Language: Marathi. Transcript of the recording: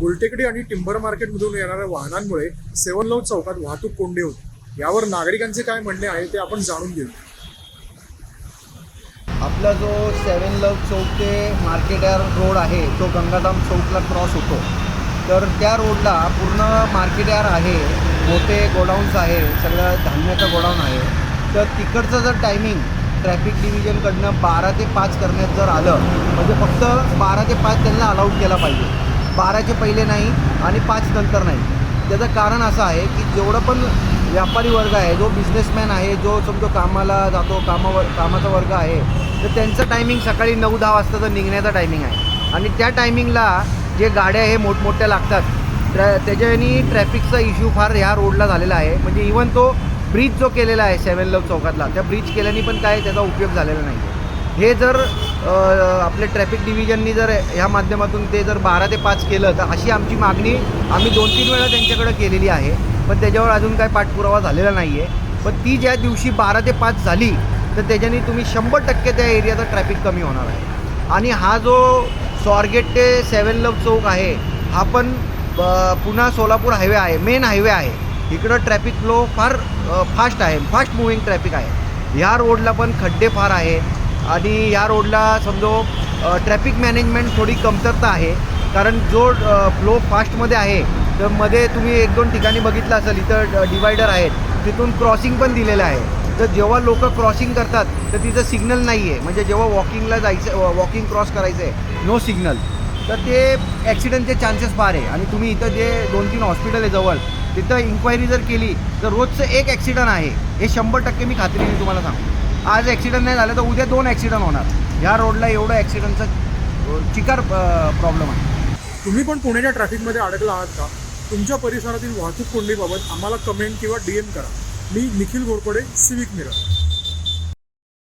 गुलटेकडी आणि टिंबर मार्केटमधून येणाऱ्या वाहनांमुळे सेवन लव चौकात वाहतूक कोंडी होती. यावर नागरिकांचे काय म्हणणे आहे ते आपण जाणून घेऊ. आपला जो सेवन लव चौक ते मार्केट रोड आहे तो गंगाधाम चौकला क्रॉस होतो. तर त्या रोडला पूर्ण मार्केट यार आहे मोठे गोडाऊन्स आहे सगळं धान्याचं गोडाऊन आहे. तर तिकडचं जर टायमिंग ट्रॅफिक डिव्हिजनकडनं बारा ते पाच करण्यात जर आलं म्हणजे फक्त बारा ते पाच त्यांना अलाउड केला पाहिजे. बाराचे पहिले नाही आणि पाच नंतर नाही. त्याचं कारण असं आहे की जेवढं पण व्यापारी वर्ग आहे जो बिझनेसमॅन आहे जो समजो कामाला जातो कामावर कामाचा वर्ग आहे तर त्यांचं टायमिंग सकाळी नऊ दहा वाजताचं निघण्याचा टायमिंग आहे. आणि त्या टायमिंगला जे गाड्या हे मोठमोठ्या लागतात त्या त्याच्यानी ट्रॅफिकचा इश्यू फार ह्या रोडला झालेला आहे. म्हणजे इवन तो ब्रिज जो केलेला आहे सेवन लव चौकातला त्या ब्रिज केल्याने पण काय त्याचा उपयोग झालेला नाही. हे जर आपले ट्रॅफिक डिव्हिजननी जर ह्या माध्यमातून ते जर बारा ते पाच केलं तर अशी आमची मागणी आम्ही दोन तीन वेळा त्यांच्याकडे केलेली आहे. पण त्याच्यावर अजून काय पाठपुरावा झालेला नाही आहे पण ती ज्या दिवशी बारा ते पाच झाली तर त्याच्याने तुम्ही शंभर टक्के त्या एरियाचा ट्रॅफिक कमी होणार आहे. आणि हा जो स्वारगेट ते सेवन लव चौक आहे हा पण पुन्हा सोलापूर हायवे आहे मेन हायवे आहे. इकडं ट्रॅफिक फ्लो फार फास्ट आहे फास्ट मुव्हिंग ट्रॅफिक आहे. ह्या रोडला पण खड्डे फार आहे. आणि या रोडला समजो ट्रॅफिक मॅनेजमेंट थोडी कमतरता आहे. कारण जो फ्लो फास्टमध्ये आहे तर मध्ये तुम्ही एक दोन ठिकाणी बघितलं असेल इथं डिवायडर आहेत. तिथून क्रॉसिंग पण दिलेलं आहे. तर जेव्हा लोक क्रॉसिंग करतात तर तिथं सिग्नल नाही आहे म्हणजे जेव्हा वॉकिंगला जायचं वॉकिंग क्रॉस करायचं आहे नो सिग्नल तर ते ॲक्सिडेंटचे चान्सेस फार आहे. आणि तुम्ही इथं जे दोन तीन हॉस्पिटल आहे जवळ तिथं इन्क्वायरी जर केली तर रोजचं एक ॲक्सिडंट आहे. हे शंभर टक्के मी खात्रीने तुम्हाला सांगतो. आज ॲक्सिडंट नाही झालं तर उद्या दोन ॲक्सिडंट होणार. ह्या रोडला एवढं ॲक्सिडंटचा चिकार प्रॉब्लेम आहे. तुम्ही पण पुण्याच्या ट्रॅफिकमध्ये अडकला आहात का? तुमच्या परिसरातील वाहतूक कोंडीबाबत आम्हाला कमेंट किंवा डी एम करा. मी निखिल घोरपडे सिविक मिरर